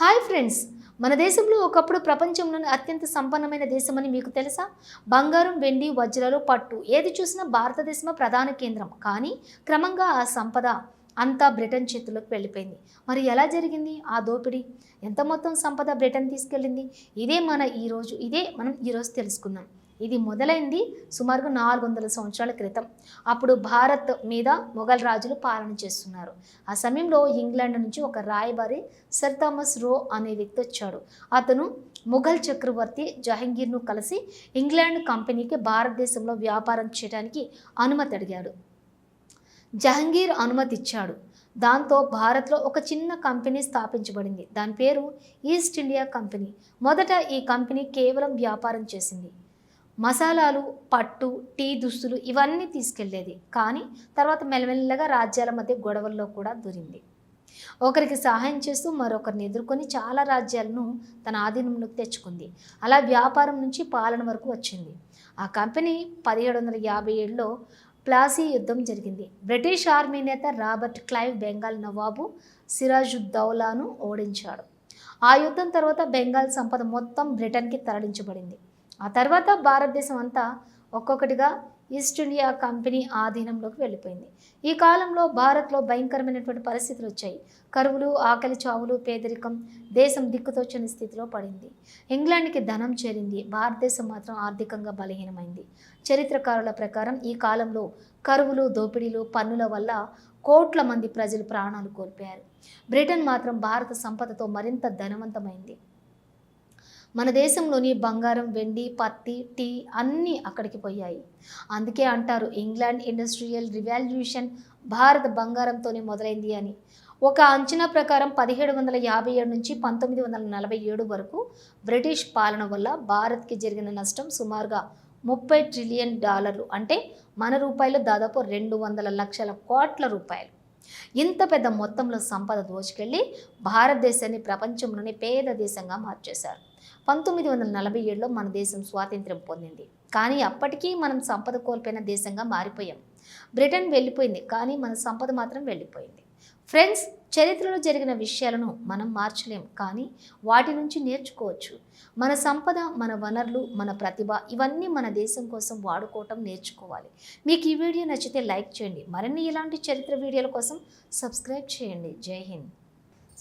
Hi friends. మన దేశంలో ఒకప్పుడు ప్రపంచంలోని అత్యంత సంపన్నమైన దేశమని మీకు తెలుసా? బంగారం వెండి వజ్రాలు పట్టు. ఏది చూసినా భారతదేశమే ప్రధాన కేంద్రం. కానీ క్రమంగా ఆ సంపద అంతా బ్రిటన్ చేతుల్లోకి వెళ్ళిపోయింది. మరి ఎలా జరిగింది ఆ దోపిడీ? ఎంత మొత్తం సంపద బ్రిటన్ తీసుకెళ్ళింది? ఇదే మన ఈరోజు ఇదే మనం ఈరోజు తెలుసుకుందాం. ఇది మొదలైంది సుమారుగా నాలుగు వందల సంవత్సరాల క్రితం. అప్పుడు భారత్ మీద మొఘల్ రాజులు పాలన చేస్తున్నారు. ఆ సమయంలో ఇంగ్లాండ్ నుంచి ఒక రాయబారి సర్ థామస్ రో అనే వ్యక్తి వచ్చాడు. అతను మొఘల్ చక్రవర్తి జహంగీర్ను కలిసి ఇంగ్లాండ్ కంపెనీకి భారతదేశంలో వ్యాపారం చేయడానికి అనుమతి అడిగాడు. జహంగీర్ అనుమతి ఇచ్చాడు. దాంతో భారత్లో ఒక చిన్న కంపెనీ స్థాపించబడింది. దాని పేరు ఈస్ట్ ఇండియా కంపెనీ. మొదట ఈ కంపెనీ కేవలం వ్యాపారం చేసింది. మసాలాలు పట్టు టీ దుస్తులు ఇవన్నీ తీసుకెళ్ళేది. కానీ తర్వాత మెల్లమెల్లగా రాజ్యాల మధ్య గొడవల్లో కూడా దూరింది. ఒకరికి సహాయం చేస్తూ మరొకరిని ఎదుర్కొని చాలా రాజ్యాలను తన ఆధీనంలోకి తెచ్చుకుంది. అలా వ్యాపారం నుంచి పాలన వరకు వచ్చింది. ఆ కంపెనీ పదిహేడు వందల యాభై ఏడులో ప్లాసీ యుద్ధం జరిగింది. బ్రిటిష్ ఆర్మీ నేత రాబర్ట్ క్లైవ్ బెంగాల్ నవాబు సిరాజుద్దౌలాను ఓడించాడు. ఆ యుద్ధం తర్వాత బెంగాల్ సంపద మొత్తం బ్రిటన్కి తరలించబడింది. ఆ తర్వాత భారతదేశం అంతా ఒక్కొక్కటిగా ఈస్ట్ ఇండియా కంపెనీ ఆధీనంలోకి వెళ్ళిపోయింది. ఈ కాలంలో భారత్లో భయంకరమైనటువంటి పరిస్థితులు వచ్చాయి. కరువులు ఆకలి చావులు పేదరికం దేశం దిక్కుతోచని స్థితిలో పడింది. ఇంగ్లాండ్కి ధనం చేరింది. భారతదేశం మాత్రం ఆర్థికంగా బలహీనమైంది. చరిత్రకారుల ప్రకారం ఈ కాలంలో కరువులు దోపిడీలు పన్నుల వల్ల కోట్ల మంది ప్రజలు ప్రాణాలు కోల్పోయారు. బ్రిటన్ మాత్రం భారత సంపదతో మరింత ధనవంతమైంది. మన దేశంలోని బంగారం వెండి పత్తి టీ అన్నీ అక్కడికి పోయాయి. అందుకే అంటారు ఇంగ్లాండ్ ఇండస్ట్రియల్ రివాల్యూషన్ భారత బంగారంతోనే మొదలైంది అని. ఒక అంచనా ప్రకారం పదిహేడు వందల యాభై ఏడు నుంచి పంతొమ్మిది వందల నలభై ఏడు వరకు బ్రిటిష్ పాలన వల్ల భారత్కి జరిగిన నష్టం సుమారుగా ముప్పై ట్రిలియన్ డాలర్లు అంటే మన రూపాయలు దాదాపు రెండు వందల లక్షల కోట్ల రూపాయలు. ఇంత పెద్ద మొత్తంలో సంపద దోచుకెళ్ళి భారతదేశాన్ని ప్రపంచంలోనే పేద దేశంగా మార్చేశారు. పంతొమ్మిది వందల నలభై ఏడులో మన దేశం స్వాతంత్ర్యం పొందింది. కానీ అప్పటికీ మనం సంపద కోల్పోయిన దేశంగా మారిపోయాం. బ్రిటన్ వెళ్ళిపోయింది కానీ మన సంపద మాత్రం వెళ్ళిపోయింది. ఫ్రెండ్స్ చరిత్రలో జరిగిన విషయాలను మనం మార్చలేం కానీ వాటి నుంచి నేర్చుకోవచ్చు. మన సంపద మన వనరులు మన ప్రతిభ ఇవన్నీ మన దేశం కోసం వాడుకోవటం నేర్చుకోవాలి. మీకు ఈ వీడియో నచ్చితే లైక్ చేయండి. మరిన్ని ఇలాంటి చరిత్ర వీడియోల కోసం సబ్స్క్రైబ్ చేయండి. జై హింద్.